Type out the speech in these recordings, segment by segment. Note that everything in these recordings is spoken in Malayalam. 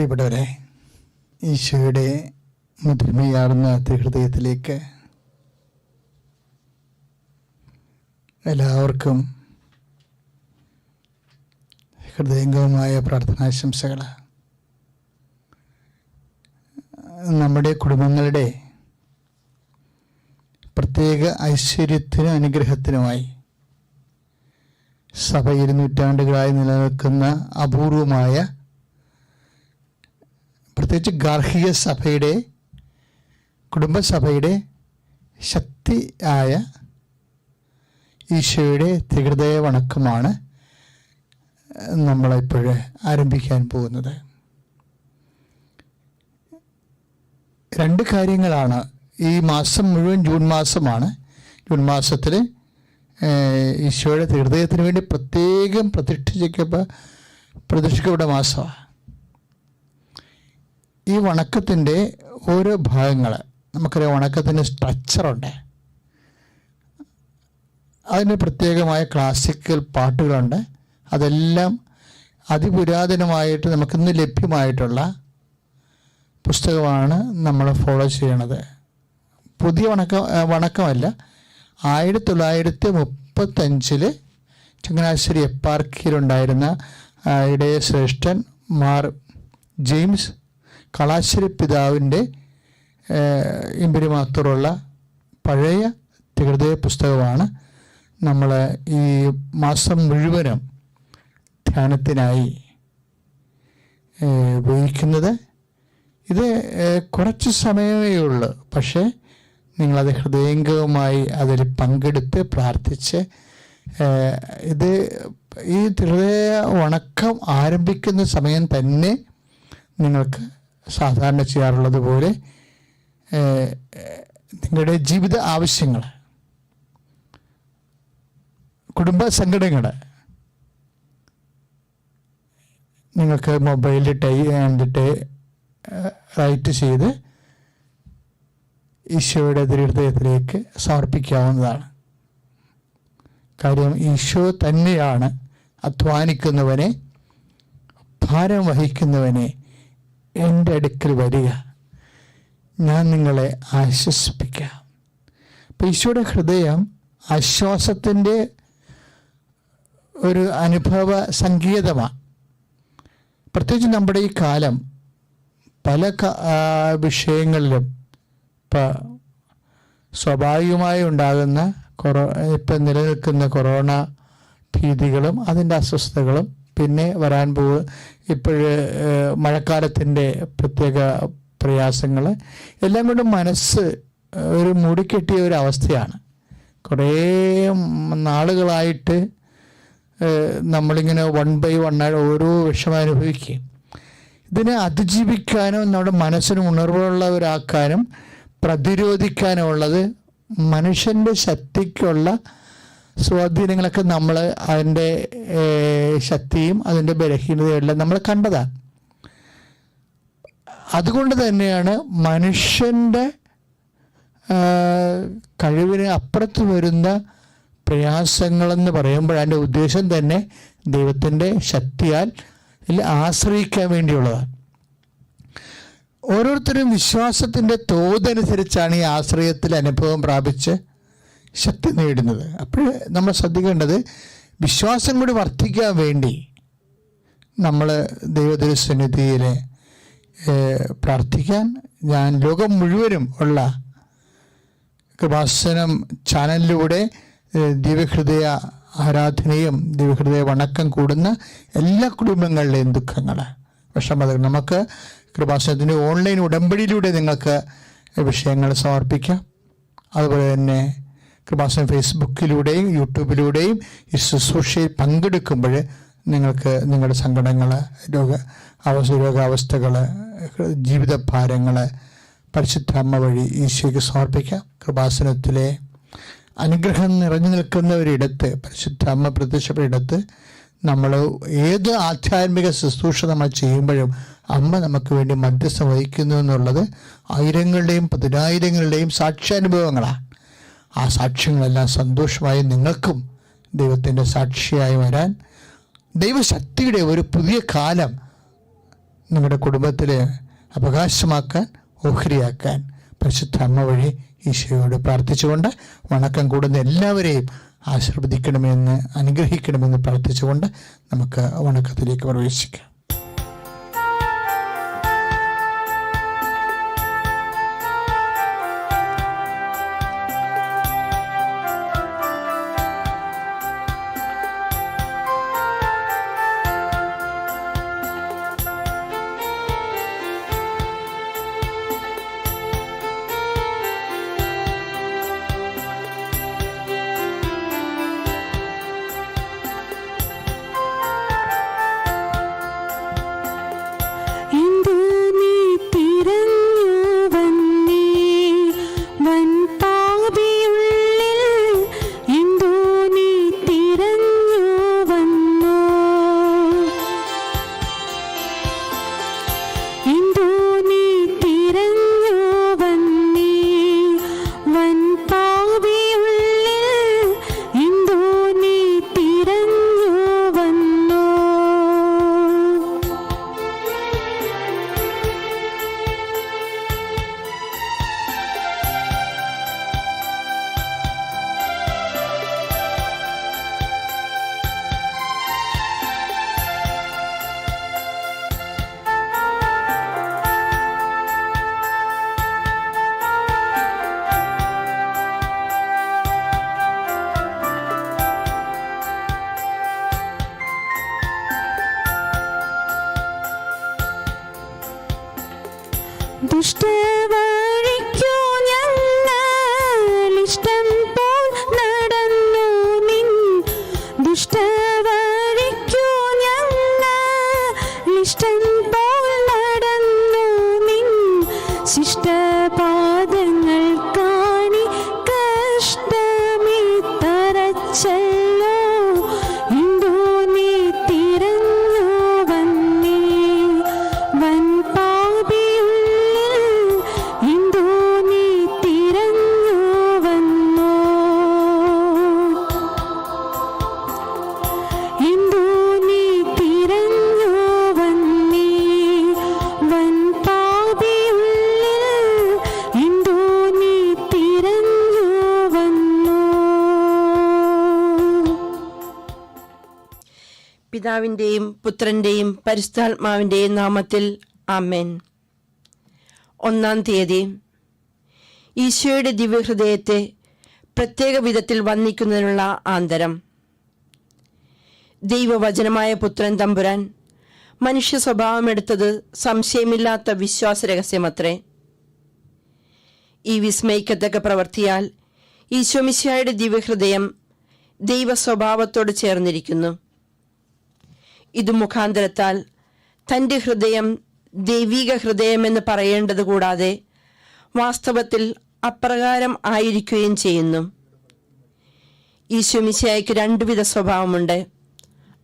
പ്രിയപ്പെട്ടവരെ ഈശോയുടെ മുദ്രമയാർന്ന തിഹൃദയത്തിലേക്ക് എല്ലാവർക്കും ഹൃദയംഗവുമായ പ്രാർത്ഥനാശംസകൾ നമ്മുടെ കുടുംബങ്ങളുടെ പ്രത്യേക ഐശ്വര്യത്തിനും അനുഗ്രഹത്തിനുമായി സഭ ഇരുന്നൂറ്റാണ്ടുകളായി നിലനിൽക്കുന്ന അപൂർവമായ പ്രത്യേകിച്ച് ഗാർഹിക സഭയുടെ കുടുംബസഭയുടെ ശക്തിയായ ഈശോയുടെ തികൃതയ വണക്കമാണ് നമ്മളിപ്പോൾ ആരംഭിക്കാൻ പോകുന്നത്. രണ്ട് കാര്യങ്ങളാണ് ഈ മാസം മുഴുവൻ ജൂൺ മാസമാണ്. ജൂൺ മാസത്തിൽ ഈശോയുടെ ഹൃദയത്തിന് വേണ്ടി പ്രത്യേകം പ്രതിഷ്ഠിക്കപ്പ പ്രതിഷ്ഠിക്കപ്പെട്ട മാസമാണ്. ഈ വണക്കത്തിന്റെ ഓരോ ഭാഗങ്ങൾ നമുക്കറിയാം വണക്കത്തിന്റെ സ്ട്രക്ചറുണ്ട് അതിന് പ്രത്യേകമായ ക്ലാസിക്കൽ പാട്ടുകളുണ്ട്. അതെല്ലാം അതിപുരാതനമായിട്ട് നമുക്കിന്ന് ലഭ്യമായിട്ടുള്ള പുസ്തകമാണ് നമ്മൾ ഫോളോ ചെയ്യണത്. പുതിയ വണക്കം വണക്കമല്ല ആയിരത്തി തൊള്ളായിരത്തി മുപ്പത്തഞ്ചിൽ ചങ്ങനാശ്ശേരി എപ്പാർക്കിയിലുണ്ടായിരുന്ന ഇടയ ശ്രേഷ്ഠൻ മാർ ജെയിംസ് കളാശ്ശേരി പിതാവിന്റെ ഇമ്പരിമാത്തറുള്ള പഴയ തികൃതയ പുസ്തകമാണ് നമ്മൾ ഈ മാസം മുഴുവനും ധ്യാനത്തിനായി ഉപയോഗിക്കുന്നത്. ഇത് കുറച്ച് സമയമേ ഉള്ളൂ. പക്ഷേ നിങ്ങളത് ഹൃദയംഗവുമായി അതിൽ പങ്കെടുത്ത് പ്രാർത്ഥിച്ച് ഇത് ഈ ഹൃദയ ഉണക്കം ആരംഭിക്കുന്ന സമയം തന്നെ നിങ്ങൾക്ക് സാധാരണ ചെയ്യാറുള്ളത് പോലെ നിങ്ങളുടെ ജീവിത ആവശ്യങ്ങൾ കുടുംബ സങ്കടങ്ങൾ നിങ്ങൾക്ക് മൊബൈലിൽ ടൈ കണ്ടിട്ട് റൈറ്റ് ചെയ്ത് ഈശോയുടെ ദൃഢതയത്തിലേക്ക് സമർപ്പിക്കാവുന്നതാണ്. കാര്യം ഈശോ തന്നെയാണ് അധ്വാനിക്കുന്നവനെ ഭാരം വഹിക്കുന്നവനെ എന്റെ അടുക്കൽ വരിക. ഞാൻ നിങ്ങളെ ആശ്വസിപ്പിക്കാം. അപ്പം ഈശോയുടെ ഹൃദയം ആശ്വാസത്തിന്റെ ഒരു അനുഭവ സംഗീതമാണ് പ്രത്യേകിച്ച് നമ്മുടെ ഈ കാലം പല വിഷയങ്ങളിലും ഇപ്പം സ്വാഭാവികമായി ഉണ്ടാകുന്ന കൊറോ ഇപ്പം നിലനിൽക്കുന്ന കൊറോണ ഭീതികളും അതിന്റെ അസ്വസ്ഥതകളും പിന്നെ വരാൻ പോകുക ഇപ്പോഴ് മഴക്കാലത്തിന്റെ പ്രത്യേക പ്രയാസങ്ങൾ എല്ലാം കൊണ്ടും മനസ്സ് ഒരു മൂടിക്കെട്ടിയ ഒരു അവസ്ഥയാണ്. കുറേ നാളുകളായിട്ട് നമ്മളിങ്ങനെ വൺ ബൈ ആയിട്ട് ഓരോ വിഷമം അനുഭവിക്കുകയും ഇതിനെ അതിജീവിക്കാനും നമ്മുടെ മനസ്സിന് ഉണർവുള്ളവരാക്കാനും പ്രതിരോധിക്കാനും ഉള്ളത് മനുഷ്യന്റെ ശക്തിക്കുള്ള സ്വാധീനങ്ങളൊക്കെ നമ്മൾ അതിന്റെ ശക്തിയും അതിന്റെ ബലഹീനതയും എല്ലാം നമ്മൾ കണ്ടതാണ് അതുകൊണ്ട് തന്നെയാണ് മനുഷ്യന്റെ കഴിവിന് അപ്പുറത്ത് വരുന്ന പ്രയാസങ്ങളെന്ന് പറയുമ്പോൾ അതിന്റെ ഉദ്ദേശം തന്നെ ദൈവത്തിന്റെ ശക്തിയാൽ ആശ്രയിക്കാൻ വേണ്ടിയുള്ളതാണ്. ഓരോരുത്തരും വിശ്വാസത്തിന്റെ തോതനുസരിച്ചാണ് ഈ ആശ്രയത്തിൽ അനുഭവം പ്രാപിച്ച് ശക്തി നേടുന്നത്. അപ്പോൾ നമ്മൾ ശ്രദ്ധിക്കേണ്ടത് വിശ്വാസം കൂടി വർദ്ധിക്കാൻ വേണ്ടി നമ്മൾ ദൈവദൈവസന്നിധിയിൽ പ്രാർത്ഥിക്കാൻ ഞാൻ ലോകം മുഴുവനും ഉള്ള കൃപാസനം ചാനലിലൂടെ ദിവ്യഹൃദയ ആരാധനയും ദിവ്യഹൃദയ വണക്കം കൂടുന്ന എല്ലാ കുടുംബങ്ങളിലെയും ദുഃഖങ്ങൾ വിഷമതകൾ. നമുക്ക് കൃപാസനത്തിന്റെ ഓൺലൈൻ ഉടമ്പടിയിലൂടെ നിങ്ങൾക്ക് വിഷയങ്ങൾ സമർപ്പിക്കാം. അതുപോലെ തന്നെ കൃപാസനം ഫേസ്ബുക്കിലൂടെയും യൂട്യൂബിലൂടെയും ഈ ശുശ്രൂഷയിൽ പങ്കെടുക്കുമ്പോൾ നിങ്ങൾക്ക് നിങ്ങളുടെ സങ്കടങ്ങൾ രോഗ അവസ്ഥ രോഗാവസ്ഥകൾ ജീവിതഭാരങ്ങൾ പരിശുദ്ധ അമ്മ വഴി ഈശോയ്ക്ക് സമർപ്പിക്കാം. കൃപാസനത്തിലെ അനുഗ്രഹം നിറഞ്ഞു നിൽക്കുന്ന ഒരിടത്ത് പരിശുദ്ധ അമ്മ പ്രത്യക്ഷപ്പെട്ട നമ്മൾ ഏത് ആധ്യാത്മിക ശുശ്രൂഷ നമ്മൾ ചെയ്യുമ്പോഴും അമ്മ നമുക്ക് വേണ്ടി മധ്യസ്ഥം വഹിക്കുന്നു എന്നുള്ളത് ആയിരങ്ങളുടെയും പതിനായിരങ്ങളുടെയും സാക്ഷ്യാനുഭവങ്ങളാണ്. ആ സാക്ഷ്യങ്ങളെല്ലാം സന്തോഷമായി നിങ്ങൾക്കും ദൈവത്തിന്റെ സാക്ഷിയായി വരാൻ. ദൈവശക്തിയുടെ ഒരു പുതിയ കാലം നിങ്ങളുടെ കുടുംബത്തിൽ അവകാശമാക്കാൻ ഓഹരിയാക്കാൻ പരിശുദ്ധ അമ്മ വഴി ഈശോയോട് പ്രാർത്ഥിച്ചുകൊണ്ട് വണക്കം കൂടുന്ന എല്ലാവരെയും ആശീർവദിക്കണമെന്ന് അനുഗ്രഹിക്കണമെന്ന് പ്രാർത്ഥിച്ചുകൊണ്ട് നമുക്ക് വണക്കത്തിലേക്ക് പ്രവേശിക്കാം. പിതാവിന്റെയും പുത്രന്റെയും പരിശുദ്ധാത്മാവിന്റെയും നാമത്തിൽ ആമേൻ. ഒന്നാം തീയതി. ഈശോയുടെ ദിവ്യഹൃദയത്തെ പ്രത്യേക വിധത്തിൽ വന്ദിക്കുന്നതിനുള്ള ആന്തരം. ദൈവവചനമായ പുത്രൻ തമ്പുരാൻ മനുഷ്യ സ്വഭാവമെടുത്തത് സംശയമില്ലാത്ത വിശ്വാസരഹസ്യമത്രേ. ഈ വിസ്മയിക്കത്തക്ക പ്രവർത്തിയാൽ ഈശോമിശായുടെ ദിവ്യഹൃദയം ദൈവ സ്വഭാവത്തോട് ചേർന്നിരിക്കുന്നു. ഇത് മുഖാന്തരത്താൽ തന്റെ ഹൃദയം ദൈവിക ഹൃദയമെന്ന് പറയേണ്ടത് കൂടാതെ വാസ്തവത്തിൽ അപ്രകാരം ആയിരിക്കുകയും ചെയ്യുന്നു. ഈശോമിശിയായ്ക്ക് രണ്ടുവിധ സ്വഭാവമുണ്ട്.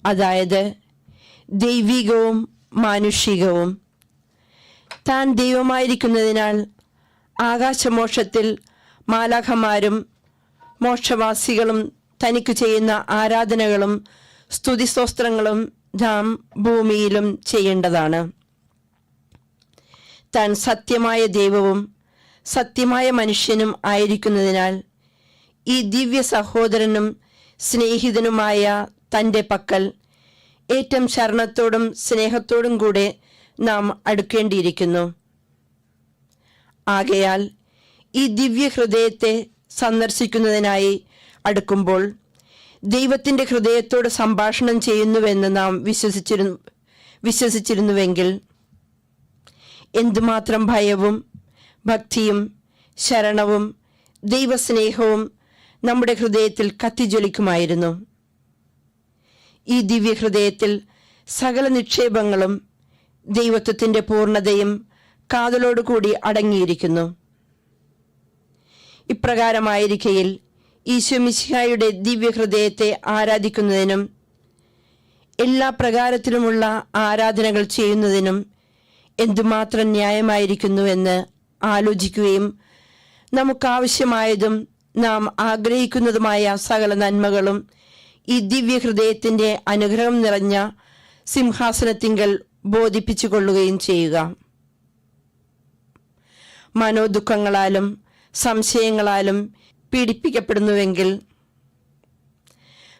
അതായത് ദൈവികവും മാനുഷികവും. താൻ ദൈവമായിരിക്കുന്നതിനാൽ ആകാശമോക്ഷത്തിൽ മാലാഖമാരും മോക്ഷവാസികളും തനിക്ക് ചെയ്യുന്ന ആരാധനകളും സ്തുതിസ്തോത്രങ്ങളും നാം ഭൂമിയിലും ചെയ്യേണ്ടതാണ്. താൻ സത്യമായ ദൈവവും സത്യമായ മനുഷ്യനും ആയിരിക്കുന്നതിനാൽ ഈ ദിവ്യ സഹോദരനും സ്നേഹിതനുമായ തന്റെ പക്കൽ ഏറ്റവും ശരണത്തോടും സ്നേഹത്തോടും കൂടെ നാം അടുക്കേണ്ടിയിരിക്കുന്നു. ആകയാൽ ഈ ദിവ്യ ഹൃദയത്തെ സന്ദർശിക്കുന്നതിനായി അടുക്കുമ്പോൾ ദൈവത്തിന്റെ ഹൃദയത്തോട് സംഭാഷണം ചെയ്യുന്നുവെന്ന് നാം വിശ്വസിച്ചിരുന്നു വിശ്വസിച്ചിരുന്നുവെങ്കിൽ എന്തുമാത്രം ഭയവും ഭക്തിയും ശരണവും ദൈവസ്നേഹവും നമ്മുടെ ഹൃദയത്തിൽ കത്തിജ്വലിക്കുമായിരുന്നു. ഈ ദിവ്യഹൃദയത്തിൽ സകല നിക്ഷേപങ്ങളും ദൈവത്വത്തിന്റെ പൂർണതയും കാതലോടുകൂടി അടങ്ങിയിരിക്കുന്നു. ഇപ്രകാരമായിരിക്കയിൽ ഈശോമിശിഹായുടെ ദിവ്യഹൃദയത്തെ ആരാധിക്കുന്നതിനും എല്ലാ പ്രകാരത്തിലുമുള്ള ആരാധനകൾ ചെയ്യുന്നതിനും എന്തുമാത്രം ന്യായമായിരിക്കുന്നുവെന്ന് ആലോചിക്കുകയും നമുക്കാവശ്യമായതും നാം ആഗ്രഹിക്കുന്നതുമായ സകല നന്മകളും ഈ ദിവ്യഹൃദയത്തിന്റെ അനുഗ്രഹം നിറഞ്ഞ സിംഹാസനത്തിങ്കൽ ബോധിപ്പിച്ചു കൊള്ളുകയും ചെയ്യുക. മനോദുഃഖങ്ങളാലും സംശയങ്ങളാലും പീഡിപ്പിക്കപ്പെടുന്നുവെങ്കിൽ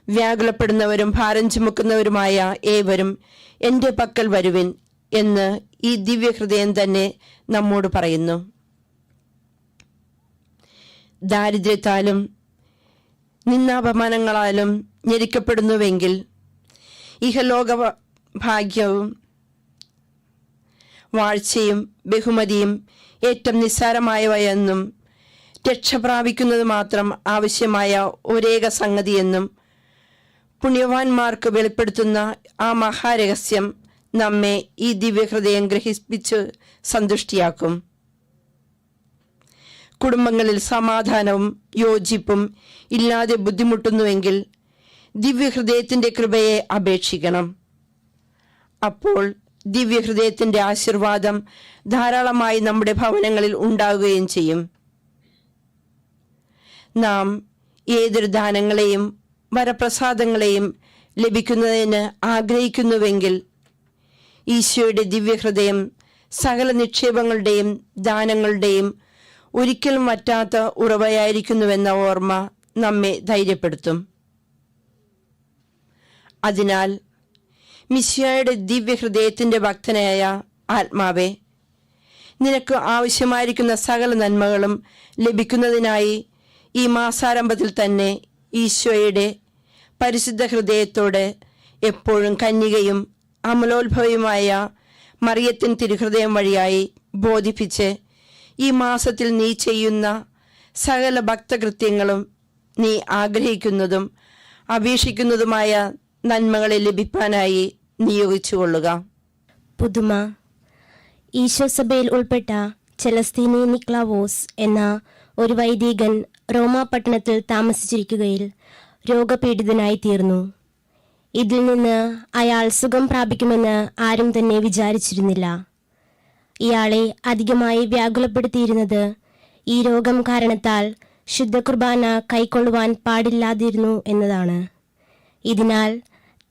വ്യാകുലപ്പെടുന്നവരും ഭാരം ചുമക്കുന്നവരുമായ ഏവരും എന്റെ പക്കൽ വരുവിൻ എന്ന് ഈ ദിവ്യഹൃദയം തന്നെ നമ്മോട് പറയുന്നു. ദാരിദ്ര്യത്താലും നിന്നാപമാനങ്ങളാലും ഞെരിക്കപ്പെടുന്നുവെങ്കിൽ ഇഹലോക ഭാഗ്യവും വാഴ്ചയും ബഹുമതിയും ഏറ്റവും നിസ്സാരമായവയെന്നും രക്ഷ പ്രാപിക്കുന്നത് മാത്രം ആവശ്യമായ ഒരേക സംഗതിയെന്നും പുണ്യവാന്മാർക്ക് വെളിപ്പെടുത്തുന്ന ആ മഹാരഹസ്യം നമ്മെ ഈ ദിവ്യഹൃദയം ഗ്രഹിപ്പിച്ച് സന്തുഷ്ടിയാക്കും. കുടുംബങ്ങളിൽ സമാധാനവും യോജിപ്പും ഇല്ലാതെ ബുദ്ധിമുട്ടുന്നുവെങ്കിൽ ദിവ്യഹൃദയത്തിന്റെ കൃപയെ അപേക്ഷിക്കണം. അപ്പോൾ ദിവ്യഹൃദയത്തിന്റെ ആശീർവാദം ധാരാളമായി നമ്മുടെ ഭവനങ്ങളിൽ ഉണ്ടാകുകയും ചെയ്യും. നാം ഏതൊരു ദാനങ്ങളെയും വരപ്രസാദങ്ങളെയും ലഭിക്കുന്നതിന് ആഗ്രഹിക്കുന്നുവെങ്കിൽ ഈശോയുടെ ദിവ്യഹൃദയം സകല നിക്ഷേപങ്ങളുടെയും ദാനങ്ങളുടെയും ഒരിക്കലും വറ്റാത്ത ഉറവയായിരിക്കുന്നുവെന്ന ഓർമ്മ നമ്മെ ധൈര്യപ്പെടുത്തും. അതിനാൽ മിശിയായുടെ ദിവ്യഹൃദയത്തിന്റെ ഭക്തനായ ആത്മാവെ നിനക്ക് ആവശ്യമായിരിക്കുന്ന സകല നന്മകളും ലഭിക്കുന്നതിനായി ഈ മാസാരംഭത്തിൽ തന്നെ ഈശോയുടെ പരിശുദ്ധ ഹൃദയത്തോട് എപ്പോഴും കന്യകയും അമലോത്ഭവയുമായ മറിയത്തിൻ തിരുഹൃദയം വഴിയായി ബോധിപ്പിച്ച് ഈ മാസത്തിൽ നീ ചെയ്യുന്ന സകല ഭക്തകൃത്യങ്ങളും നീ ആഗ്രഹിക്കുന്നതും അപേക്ഷിക്കുന്നതുമായ നന്മകളെ ലഭിക്കാനായി നിയോഗിച്ചുകൊള്ളുക പുതുമ ഈശോസഭയിൽ ഉൾപ്പെട്ട ചെലസ്തീനി നിക്ലാവോസ് എന്ന ഒരു വൈദികൻ റോമാ പട്ടണത്തിൽ താമസിച്ചിരിക്കുകയിൽ രോഗപീഡിതനായി തീർന്നു. ഇതിൽ നിന്ന് അയാൾ സുഖം പ്രാപിക്കുമെന്ന് ആരും തന്നെ വിചാരിച്ചിരുന്നില്ല. ഇയാളെ അധികമായി വ്യാകുലപ്പെടുത്തിയിരുന്നത് ഈ രോഗം കാരണത്താൽ ശുദ്ധ കുർബാന കൈക്കൊള്ളുവാൻ പാടില്ലാതിരുന്നു എന്നതാണ്. ഇതിനാൽ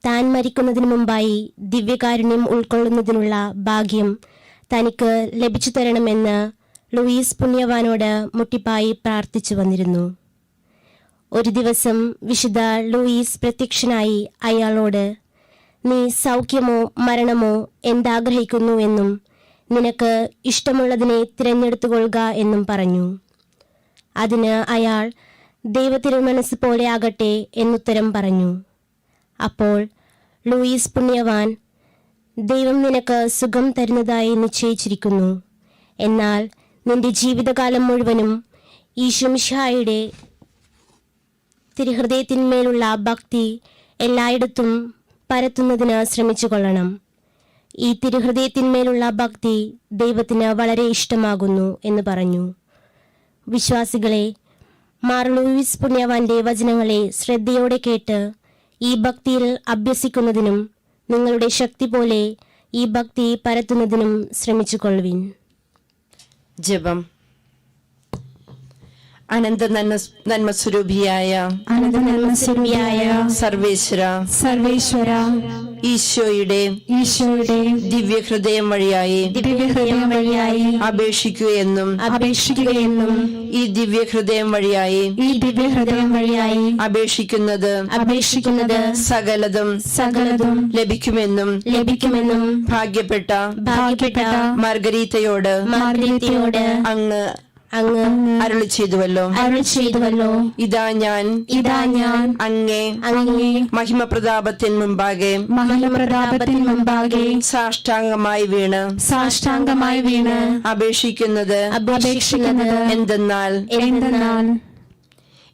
താൻ മരിക്കുന്നതിന് മുമ്പായി ദിവ്യകാരുണ്യം ഉൾക്കൊള്ളുന്നതിനുള്ള ഭാഗ്യം തനിക്ക് ലഭിച്ചു തരണമെന്ന് ലൂയിസ് പുണ്യവാനോട് മുട്ടിപ്പായി പ്രാർത്ഥിച്ചു വന്നിരുന്നു. ഒരു ദിവസം വിശുദ്ധ ലൂയിസ് പ്രത്യക്ഷനായി അയാളോട് നീ സൗഖ്യമോ മരണമോ എന്താഗ്രഹിക്കുന്നു എന്നും നിനക്ക് ഇഷ്ടമുള്ളതിനെ തിരഞ്ഞെടുത്തുകൊള്ളുക എന്നും പറഞ്ഞു. അതിന് അയാൾ ദൈവത്തിരുമനസ് പോലെ ആകട്ടെ എന്നുത്തരം പറഞ്ഞു. അപ്പോൾ ലൂയിസ് പുണ്യവാൻ ദൈവം നിനക്ക് സുഖം തരുന്നതായി നിശ്ചയിച്ചിരിക്കുന്നു. എന്നാൽ നിന്റെ ജീവിതകാലം മുഴുവനും ഈശുമിഷായുടെ തിരുഹൃദയത്തിന്മേലുള്ള ഭക്തി എല്ലായിടത്തും പരത്തുന്നതിന് ശ്രമിച്ചു കൊള്ളണം. ഈ തിരുഹൃദയത്തിന്മേലുള്ള ഭക്തി ദൈവത്തിന് വളരെ ഇഷ്ടമാകുന്നു എന്ന് പറഞ്ഞു. വിശ്വാസികളെ മാർ ലൂയിസ് പുണ്യവാന്റെ വചനങ്ങളെ ശ്രദ്ധയോടെ കേട്ട് ഈ ഭക്തിയിൽ അഭ്യസിക്കുന്നതിനും നിങ്ങളുടെ ശക്തി പോലെ ഈ ഭക്തി പരത്തുന്നതിനും ശ്രമിച്ചുകൊള്ളുവിൻ ജപം. അനന്ത നന്മ നന്മസ്വരൂപിയായ അനന്തനന്മസ്വരൂപിയായ സർവേശ്വര. സർവേശ്വര. ഈശോയുടെ ഈശോയുടെ ദിവ്യഹൃദയം വഴിയായി ദിവ്യഹൃദയം വഴിയായി അപേക്ഷിക്കുകയെന്നും അപേക്ഷിക്കുകയെന്നും ഈ ദിവ്യഹൃദയം വഴിയായി ഈ ദിവ്യഹൃദയം വഴിയായി അപേക്ഷിക്കുന്നത് അപേക്ഷിക്കുന്നത് സകലതും സകലതും ലഭിക്കുമെന്നും ലഭിക്കുമെന്നും ഭാഗ്യപ്പെട്ട ഭാഗ്യപ്പെട്ട മാർഗരീതയോട് മാർഗരീതയോട് അങ്ങ് അങ്ങ് അരുളി ചെയ്തുവല്ലോ. അരുൾ ചെയ്തുവല്ലോ. ഇതാ ഞാൻ. ഇതാ ഞാൻ. അങ്ങേ അങ്ങേ മഹിമപ്രതാപത്തിന് മുമ്പാകെ. മഹിമപ്രതാപത്തിന് മുമ്പാകെ സാഷ്ടാംഗമായി വീണ്. സാഷ്ടാംഗമായി വീണ്. അപേക്ഷിക്കുന്നത് അപേക്ഷിക്കുന്നത് എന്തെന്നാൽ. എന്തെന്നാൽ.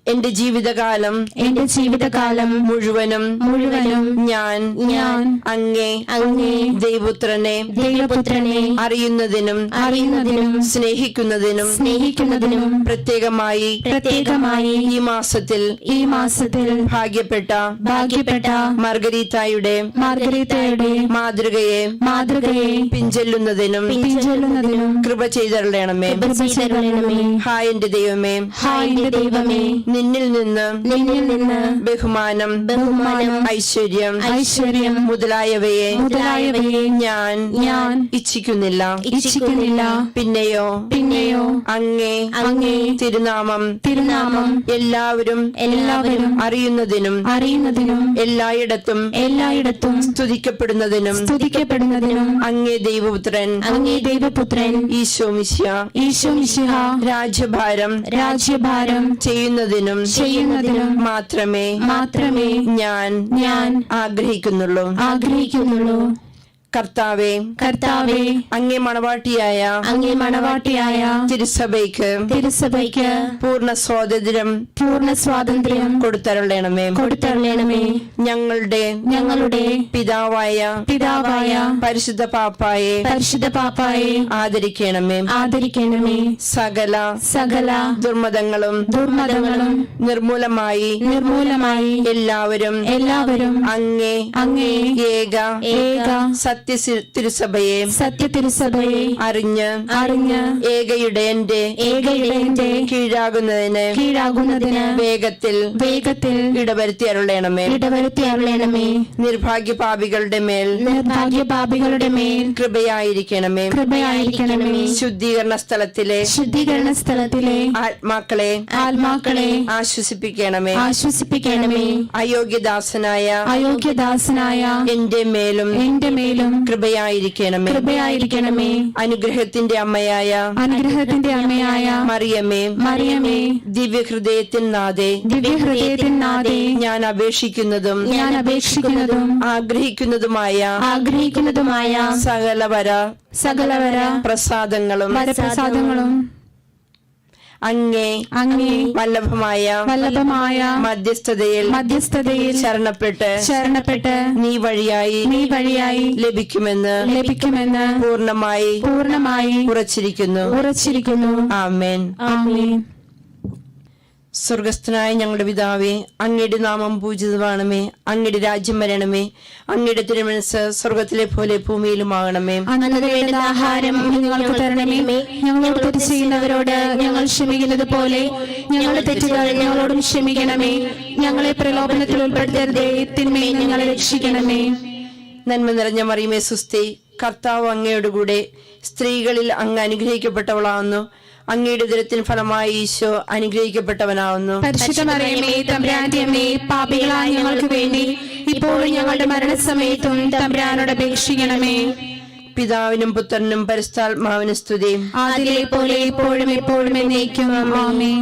എന്റെ ജീവിതകാലം എന്റെ ജീവിതകാലം മുഴുവനും മുഴുവനും ഞാൻ ഞാൻ അങ്ങേ അങ്ങേ ദൈവപുത്രനെ ദൈവപുത്രനെ അറിയുന്നതിനും അറിയുന്നതിനും സ്നേഹിക്കുന്നതിനും സ്നേഹിക്കുന്നതിനും പ്രത്യേകമായി പ്രത്യേകമായി ഈ മാസത്തിൽ ഈ മാസത്തിൽ ഭാഗ്യപ്പെട്ട ഭാഗ്യപ്പെട്ട മാർഗരീതായുടെ മാർഗരീതായുടെ മാതൃകയെ മാതൃകയെ പിഞ്ചൊല്ലുന്നതിനും പിഞ്ചൊല്ലുന്നതിനും കൃപ ചെയ്തരണമേ ഹായ് എന്റെ ദൈവമേ. ഹായ് എന്റെ ദൈവമേ. നിന്നിൽ നിന്ന് നിന്നിൽ നിന്ന് ബഹുമാനം ബഹുമാനം ഐശ്വര്യം ഐശ്വര്യം മുതലായവയെ മുതലായവയെ ഞാൻ ഞാൻ ഇച്ഛിക്കുന്നില്ല. ഇച്ഛിക്കുന്നില്ല. പിന്നെയോ പിന്നെയോ അങ്ങേ അങ്ങേ തിരുനാമം തിരുനാമം എല്ലാവരും എല്ലാവരും അറിയുന്നതിനും അറിയുന്നതിനും എല്ലായിടത്തും എല്ലായിടത്തും സ്തുതിക്കപ്പെടുന്നതിനും സ്തുതിക്കപ്പെടുന്നതിനും അങ്ങേ ദൈവപുത്രൻ അങ്ങേ ദൈവപുത്രൻ ഈശോ മിശ്യ ഈശോ മിശ്യ രാജ്യഭാരം രാജ്യഭാരം ചെയ്യുന്നതിനും ചെയ്യുന്നതിനും ചെയ്യുന്നതിനും മാത്രമേ മാത്രമേ ഞാൻ ഞാൻ ആഗ്രഹിക്കുന്നുള്ളൂ. ആഗ്രഹിക്കുന്നുള്ളൂ. കർത്താവെ കർത്താവെ അങ്ങേ മണവാട്ടിയായ അങ്ങേ മണവാട്ടിയായ തിരുസഭയ്ക്ക് തിരുസഭയ്ക്ക് പൂർണ സ്വാതന്ത്ര്യം പൂർണ സ്വാതന്ത്ര്യം കൊടുത്തരുളണമേ. കൊടുത്തരണമേ ഞങ്ങളുടെ ഞങ്ങളുടെ പിതാവായ പിതാവായ പരിശുദ്ധ പാപ്പായെ പരിശുദ്ധ പാപ്പായെ ആദരിക്കണമേ. ആദരിക്കണമേ. സകല സകല ദുർമതങ്ങളും ദുർമതങ്ങളും നിർമൂലമായി നിർമൂലമായി എല്ലാവരും എല്ലാവരും അങ്ങേ അങ്ങേ ഏക ഏക സത്യ തിരുസഭയെ സത്യ തിരുസഭയെ അറിഞ്ഞ് അറിഞ്ഞ് ഏകയുടേന്റെ ഏകയുടേന്റെ കീഴാകുന്നതിന് കീഴാകുന്നതിന് വേഗത്തിൽ വേഗത്തിൽ ഇടവരുത്തി അരുളേണമേ. ഇടവരുത്തി അരുളേണമേ. നിർഭാഗ്യ പാപികളുടെ മേൽ നിർഭാഗ്യ പാപികളുടെ മേൽ കൃപയായിരിക്കണമേ. കൃപയായിരിക്കണമേ. ശുദ്ധീകരണ സ്ഥലത്തിലെ ശുദ്ധീകരണ സ്ഥലത്തിലെ ആത്മാക്കളെ ആത്മാക്കളെ ആശ്വസിപ്പിക്കണമേ. ആശ്വസിപ്പിക്കണമേ. അയോഗ്യദാസനായ അയോഗ്യദാസനായ എന്റെ മേലും എന്റെ മേലും കൃപയായിരിക്കണമേ. കൃപയായിരിക്കണമേ. അനുഗ്രഹത്തിന്റെ അമ്മയായ അനുഗ്രഹത്തിന്റെ അമ്മയായ മറിയമേ. മറിയമേ. ദിവ്യഹൃദയത്തിൻ നാഥേ. ദിവ്യഹൃദയത്തിൻ നാദേ ഞാൻ അപേക്ഷിക്കുന്നതും ഞാൻ അപേക്ഷിക്കുന്നതും ആഗ്രഹിക്കുന്നതുമായ ആഗ്രഹിക്കുന്നതുമായ സകലവര സകലവര പ്രസാദങ്ങളും വരപ്രസാദങ്ങളും അങ്ങേ അങ്ങേ വല്ലഭമായ വല്ലഭമായ മധ്യസ്ഥതയിൽ മധ്യസ്ഥതയിൽ ശരണപ്പെട്ട് ശരണപ്പെട്ട് നീ വഴിയായി നീ വഴിയായി ലഭിക്കുമെന്ന് ലഭിക്കുമെന്ന് പൂർണമായി പൂർണമായി ഉറച്ചിരിക്കുന്നു. ഉറച്ചിരിക്കുന്നു. ആമേൻ. ആമേൻ. സ്വർഗസ്ഥനായ ഞങ്ങളുടെ പിതാവേ അങ്ങയുടെ നാമം പൂജിതമാണമേ അങ്ങയുടെ രാജ്യം വരണമേ അങ്ങയുടെ തിരുമനസ് സ്വർഗത്തിലെ പോലെ ഭൂമിയിലുമാകണമേ. ആഹാരം ഞങ്ങൾക്ക് തരണമേ. ഞങ്ങളോട് തെറ്റ് ചെയ്യുന്നവരോട് ഞങ്ങൾ ക്ഷമിക്കുന്നത് പോലെ ഞങ്ങളുടെ തെറ്റുകൾ ഞങ്ങളോടും ക്ഷമിക്കണമേ. ഞങ്ങളെ പ്രലോഭനത്തിൽ ഉൾപ്പെടുത്തരുതേ തിന്മയെ ഞങ്ങളെ രക്ഷിക്കണമേ. നന്മ നിറഞ്ഞ മറിയമേ സുസ്തി കർത്താവ് അങ്ങയോടുകൂടെ സ്ത്രീകളിൽ അങ്ങ് അനുഗ്രഹിക്കപ്പെട്ടവളാവുന്നു. അങ്ങയുടെ ദുരത്തിന് ഫലമായി ഈശോ അനുഗ്രഹിക്കപ്പെട്ടവനാവുന്നു. പരിശുദ്ധമറിയമേ പാപികളായ ഞങ്ങൾക്ക് വേണ്ടി ഇപ്പോഴും ഞങ്ങളുടെ മരണസമയത്തും തമ്പ്രാനോട് അപേക്ഷിക്കണമേ. പിതാവിനും പുത്രനും പരിസ്ഥാത്മാവിനും സ്തുതി. ആദിലെ പോലെ ഇപ്പോഴും എപ്പോഴും എന്നേക്കും ആമേ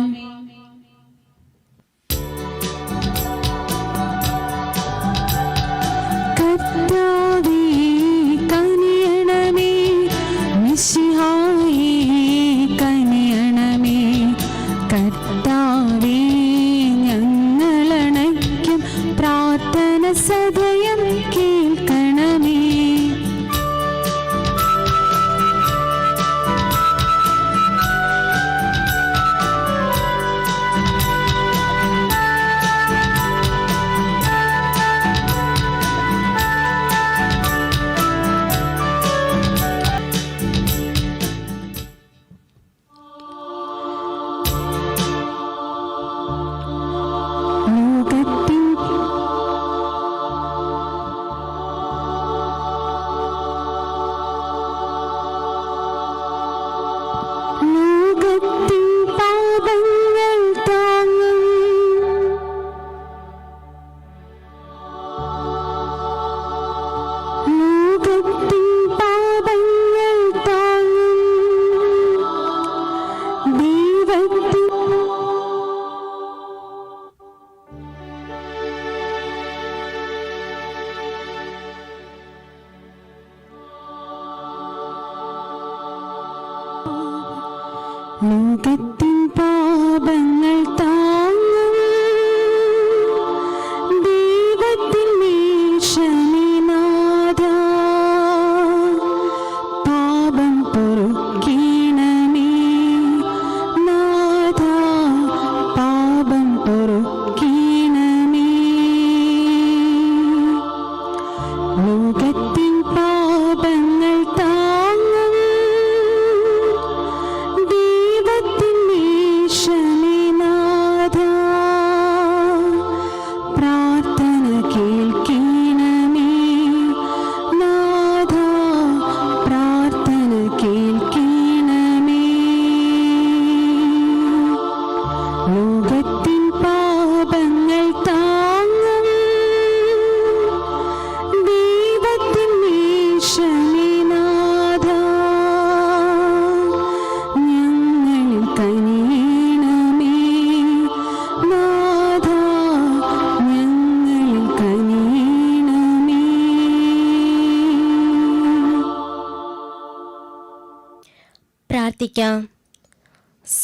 പ്രാർത്ഥിക്കാം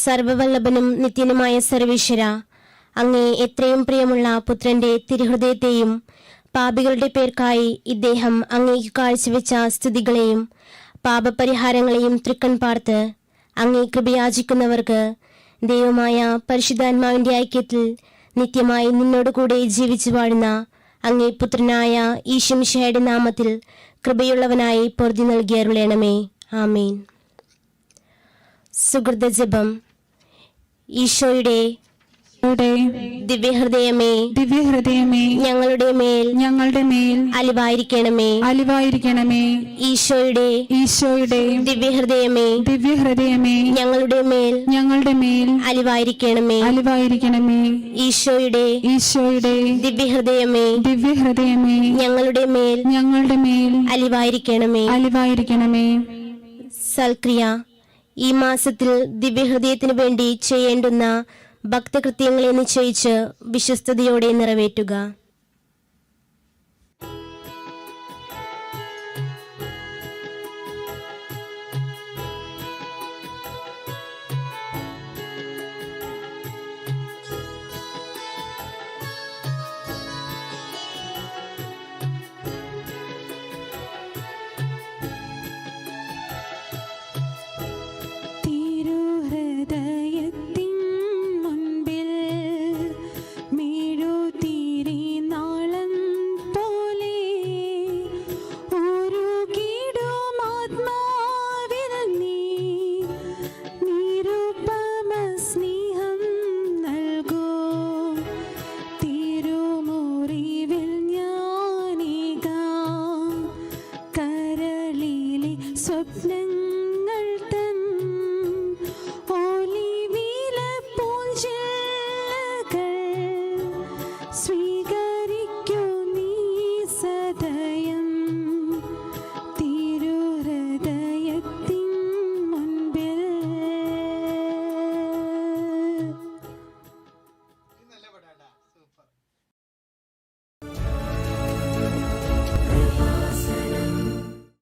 സർവവല്ലഭനും നിത്യനുമായ സർവീശ്വര അങ്ങേ എത്രയും പ്രിയമുള്ള പുത്രന്റെ തിരുഹൃദയത്തെയും പാപികളുടെ പേർക്കായി ഇദ്ദേഹം അങ്ങേക്ക് കാഴ്ചവെച്ച സ്തുതികളെയും പാപപരിഹാരങ്ങളെയും തൃക്കൺ പാർത്ത് അങ്ങേ കൃപയാചിക്കുന്നവർക്ക് ദൈവമായ പരിശുദ്ധാത്മാവിന്റെ ഐക്യത്തിൽ നിത്യമായി നിന്നോട് കൂടെ ജീവിച്ചു വാഴുന്ന അങ്ങേ പുത്രനായ ഈശംഷയുടെ നാമത്തിൽ കൃപയുള്ളവനായി പൊറുതി നൽകിയരുളേണമേ ആമീൻ. സുഹൃത ജപം ഈശോയുടെ ദിവ്യഹൃദയമേ ദിവ്യഹൃദയമേ ഞങ്ങളുടെ മേൽ ഞങ്ങളുടെ മേൽ അലിവായിരിക്കണമേ. അലിവായിരിക്കണമേ. ഈശോയുടെ ഈശോയുടെ ദിവ്യഹൃദയമേ ദിവ്യഹൃദയമേ ഞങ്ങളുടെ മേൽ ഞങ്ങളുടെ മേൽ അലിവായിരിക്കണമേ. അലിവായിരിക്കണമേ. ഈശോയുടെ ഈശോയുടെ ദിവ്യഹൃദയമേ ദിവ്യഹൃദയമേ ഞങ്ങളുടെ മേൽ ഞങ്ങളുടെ മേൽ അലിവായിരിക്കണമേ. അലിവായിരിക്കണമേ. സൽക്രിയ. ഈ മാസത്തിൽ ദിവ്യഹൃദയത്തിനു വേണ്ടി ചെയ്യേണ്ടുന്ന ഭക്തകൃത്യങ്ങളെ നിശ്ചയിച്ച് വിശ്വസ്തയോടെ നിറവേറ്റുക.